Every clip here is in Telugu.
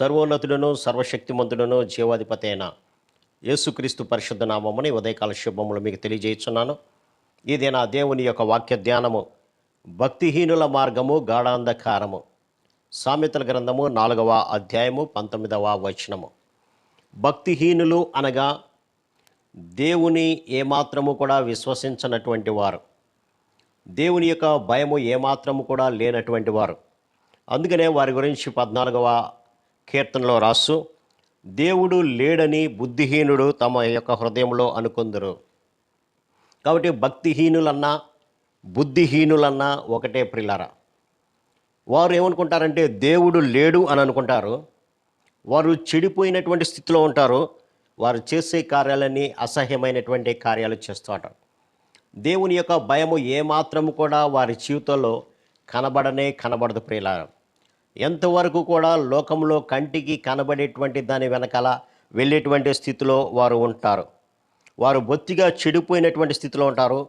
సర్వోన్నతుడను సర్వశక్తిమంతుడను జీవాధిపతి అయిన యేసుక్రీస్తు పరిశుద్ధ నామముని ఉదయకాల శుభములు మీకు తెలియజేస్తున్నాను ఇది నా దేవుని యొక్క వాక్య ధ్యానము. భక్తిహీనుల మార్గము గాఢాంధకారము. సామెతల గ్రంథము నాలుగవ అధ్యాయము పంతొమ్మిదవ వచనము. భక్తిహీనులు అనగా దేవుని ఏమాత్రము కూడా విశ్వసించనటువంటి వారు. దేవుని యొక్క భయము ఏమాత్రము కూడా లేనటువంటి వారు. అందుకనే వారి గురించి పద్నాలుగవ కీర్తనలో రాస్తూ దేవుడు లేడని బుద్ధిహీనుడు తమ యొక్క హృదయంలో అనుకుందరు. కాబట్టి భక్తిహీనులన్నా బుద్ధిహీనులన్నా ఒకటే ప్రిలార. వారు ఏమనుకుంటారంటే దేవుడు లేడు అని అనుకుంటారు. వారు చెడిపోయినటువంటి స్థితిలో ఉంటారు. వారు చేసే కార్యాలన్నీ అసహ్యమైనటువంటి కార్యాలు చేస్తూ ఉంటారు. దేవుని యొక్క భయము ఏమాత్రము కూడా వారి జీవితంలో కనబడనే కనబడదు ప్రియులారా ఎంతవరకు కూడా లోకంలో కంటికి కనబడేటువంటి దాని వెనకాల వెళ్ళేటువంటి స్థితిలో వారు ఉంటారు. వారు బొత్తిగా చెడిపోయినటువంటి స్థితిలో ఉంటారు.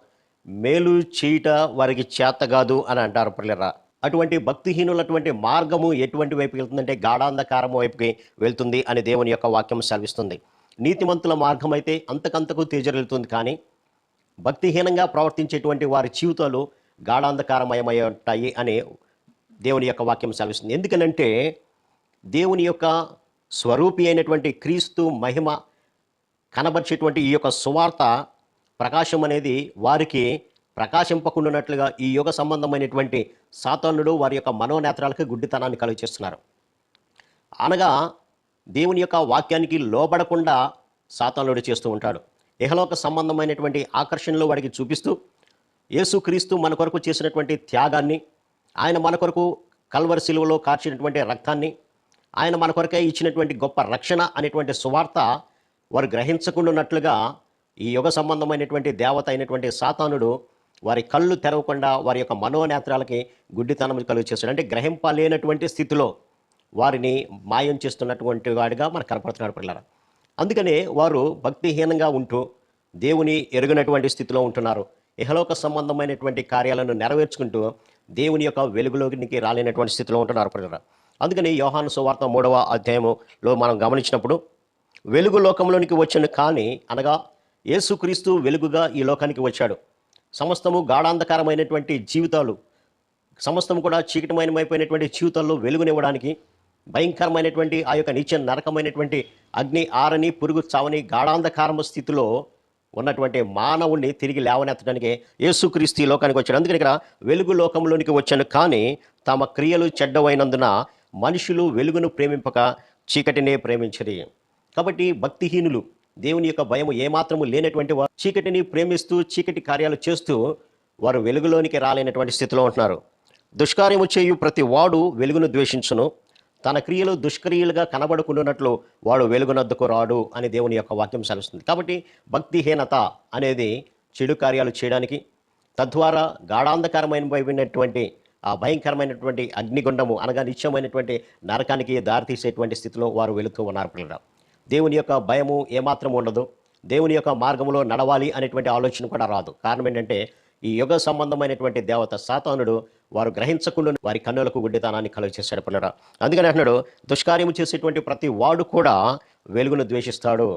మేలు చీట వారికి చేత కాదు అని అంటారు పిల్లరా అటువంటి భక్తిహీనులటువంటి మార్గము ఎటువంటి వైపుకి వెళ్తుందంటే గాఢాంధకారము వైపుకి వెళ్తుంది అని దేవుని యొక్క వాక్యం సెలవిస్తుంది. నీతిమంతుల మార్గం అయితే అంతకంతకు తేజరెళ్తుంది కానీ భక్తిహీనంగా ప్రవర్తించేటువంటి వారి జీవితాలు గాఢాంధకారమయమై ఉంటాయి అని దేవుని యొక్క వాక్యం సెలవిస్తుంది ఎందుకనంటే దేవుని యొక్క స్వరూపి అయినటువంటి క్రీస్తు మహిమ కనబరిచేటువంటి ఈ యొక్క సువార్త ప్రకాశం అనేది వారికి ప్రకాశింపకుండానట్లుగా ఈ యుగ సంబంధమైనటువంటి సాతానుడు వారి యొక్క మనోనేత్రాలకు గుడ్డితనాన్ని కలుగు చేస్తున్నారు అనగా దేవుని యొక్క వాక్యానికి లోబడకుండా సాతానుడు చేస్తూ ఉంటాడు. ఇహలోక సంబంధమైనటువంటి ఆకర్షణలు వాడికి చూపిస్తూ యేసుక్రీస్తు మన కొరకు చేసినటువంటి త్యాగాన్ని ఆయన మన కొరకు కల్వరి శిలువలో కార్చినటువంటి రక్తాన్ని ఆయన మన కొరకే ఇచ్చినటువంటి గొప్ప రక్షణ అనేటువంటి సువార్త వారు గ్రహించకుండానట్లుగా ఈ యుగ సంబంధమైనటువంటి దేవత అయినటువంటి సాతానుడు వారి కళ్ళు తెరవకుండా వారి యొక్క మనోనేత్రాలకి గుడ్డితనం కలుగు చేస్తాడు అంటే గ్రహింపలేనటువంటి స్థితిలో వారిని మాయం చేస్తున్నటువంటి వాడిగా మనకు కనపడుతున్నాడు పిల్లలు అందుకనే వారు భక్తిహీనంగా ఉంటూ దేవుని ఎరుగినటువంటి స్థితిలో ఉంటున్నారు. ఇహలోక సంబంధమైనటువంటి కార్యాలను నెరవేర్చుకుంటూ దేవుని యొక్క వెలుగులోకి రాలేనటువంటి స్థితిలో ఉంటున్నారు పిల్లలు అందుకని యోహాను సువార్త మూడవ అధ్యాయంలో మనం గమనించినప్పుడు వెలుగు లోకంలోనికి వచ్చిన కానీ అనగా యేసుక్రీస్తు వెలుగుగా ఈ లోకానికి వచ్చాడు. సమస్తము గాఢాంధకారమైనటువంటి జీవితాలు సమస్తము కూడా చీకటమయమైపోయినటువంటి జీవితాల్లో వెలుగునివ్వడానికి భయంకరమైనటువంటి ఆ యొక్క నిత్య నరకమైనటువంటి అగ్ని ఆరని పురుగు చావని గాఢాంధకారమ స్థితిలో ఉన్నటువంటి మానవుణ్ణి తిరిగి లేవనెత్తడానికి యేసుక్రీస్తు లోకానికి వచ్చాడు. అందుకని ఇక్కడ వెలుగు లోకంలోనికి వచ్చాను. కానీ తమ క్రియలు చెడ్డవైనందున మనుషులు వెలుగును ప్రేమింపక చీకటినే ప్రేమించరి. కాబట్టి భక్తిహీనులు దేవుని యొక్క భయము ఏమాత్రము లేనటువంటి వారు చీకటిని ప్రేమిస్తూ చీకటి కార్యాలు చేస్తూ వారు వెలుగులోనికి రాలేనటువంటి స్థితిలో ఉంటున్నారు. దుష్కార్యము చేయు ప్రతి వాడు వెలుగును ద్వేషించును. తన క్రియలు దుష్క్రియలుగా కనబడుకుంటున్నట్లు వాడు వెలుగునద్దుకు రాడు అని దేవుని యొక్క వాక్యం సెలవుస్తుంది. కాబట్టి భక్తిహీనత అనేది చెడు కార్యాలు చేయడానికి తద్వారా గాఢాంధకరమైనటువంటి ఆ భయంకరమైనటువంటి అగ్నిగుండము అనగా నిత్యమైనటువంటి నరకానికి దారితీసేటువంటి స్థితిలో వారు వెళుతూ ఉన్నారు పిల్లలు దేవుని యొక్క భయము ఏమాత్రం ఉండదు. దేవుని యొక్క మార్గంలో నడవాలి అనేటువంటి ఆలోచన కూడా రాదు. కారణం ఏంటంటే ఈ యుగ సంబంధమైనటువంటి దేవత సాతానుడు వారు గ్రహించకుండా వారి కన్నులకు గుడ్డితనాన్ని కలుగు చేశాడు పిల్లరా అందుకని అంటున్నాడు దుష్కార్యము చేసేటువంటి ప్రతి వాడు కూడా వెలుగును ద్వేషిస్తాడు.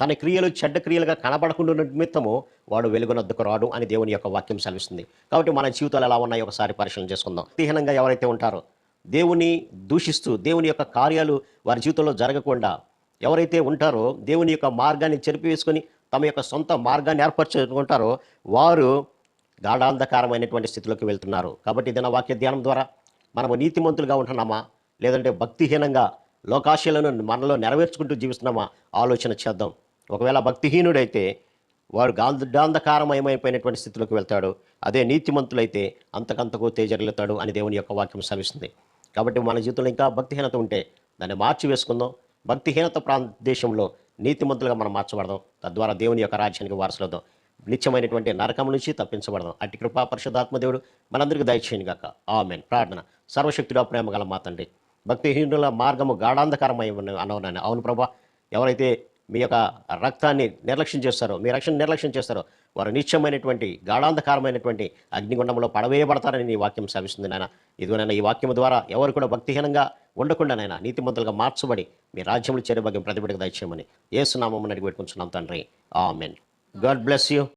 తన క్రియలు చెడ్డ క్రియలుగా కనబడకుండా నిమిత్తము వాడు వెలుగునద్దుకు రాడు అని దేవుని యొక్క వాక్యం సెలవిస్తుంది. కాబట్టి మన జీవితాలు ఎలా ఉన్నాయో ఒకసారి పరిశీలన చేసుకుందాం. తీహనంగా ఎవరైతే ఉంటారో దేవుని దూషిస్తూ దేవుని యొక్క కార్యాలు వారి జీవితంలో జరగకుండా ఎవరైతే ఉంటారో దేవుని యొక్క మార్గాన్ని చెరిపివేసుకొని తమ యొక్క సొంత మార్గాన్ని ఏర్పరచుకుంటారో వారు గాఢాంధకారమైనటువంటి స్థితిలోకి వెళ్తున్నారు. కాబట్టి ఇది వాక్య ధ్యానం ద్వారా మనము నీతిమంతులుగా ఉంటున్నామా? లేదంటే భక్తిహీనంగా లోకాశలను మనలో నెరవేర్చుకుంటూ జీవిస్తున్నామా? ఆలోచన చేద్దాం. ఒకవేళ భక్తిహీనుడైతే వాడు గాంధాంధకారమయమైపోయినటువంటి స్థితిలోకి వెళ్తాడు. అదే నీతిమంతులైతే అంతకంతకు తేజరిల్లుతాడు అని దేవుని యొక్క వాక్యం సెలవిస్తుంది. కాబట్టి మన జీవితంలో ఇంకా భక్తిహీనత ఉంటే దాన్ని మార్చి వేసుకుందాం. భక్తిహీనత ప్రాంత దేశంలో నీతిమంతులుగా మనం మార్చబడదాం. తద్వారా దేవుని యొక్క రాజ్యానికి వారసులవుదాం. నిత్యమైనటువంటి నరకం నుంచి తప్పించబడదాం. అట్టి కృపా పరిశుద్ధాత్మదేవుడు మనందరికీ దయచేయను గాక. ఆమెన్. ప్రార్థన. సర్వశక్తిలో ప్రేమ గల మా తండ్రి. భక్తిహీనుల మార్గము గాఢాంధకరమై అనవనని అవును ప్రభా ఎవరైతే మీ యొక్క రక్తాన్ని నిర్లక్ష్యం చేస్తారో మీ రక్షణ నిర్లక్ష్యం చేస్తారో వారు నిత్యమైనటువంటి గాఢాంధకారమైనటువంటి అగ్నిగుండంలో పడవేయబడతారని నీ వాక్యం సావిస్తుంది నాయన. ఇదిగోనైనా ఈ వాక్యం ద్వారా ఎవరు కూడా భక్తిహీనంగా ఉండకుండా నీతిమంతులుగా మార్చబడి మీ రాజ్యంలో చేరే భాగ్యం ప్రతిబిడకు దయచేయమని ఏసునామం అడిగి పెట్టుకుంటున్నాం తండ్రి. ఆమెన్. God bless you.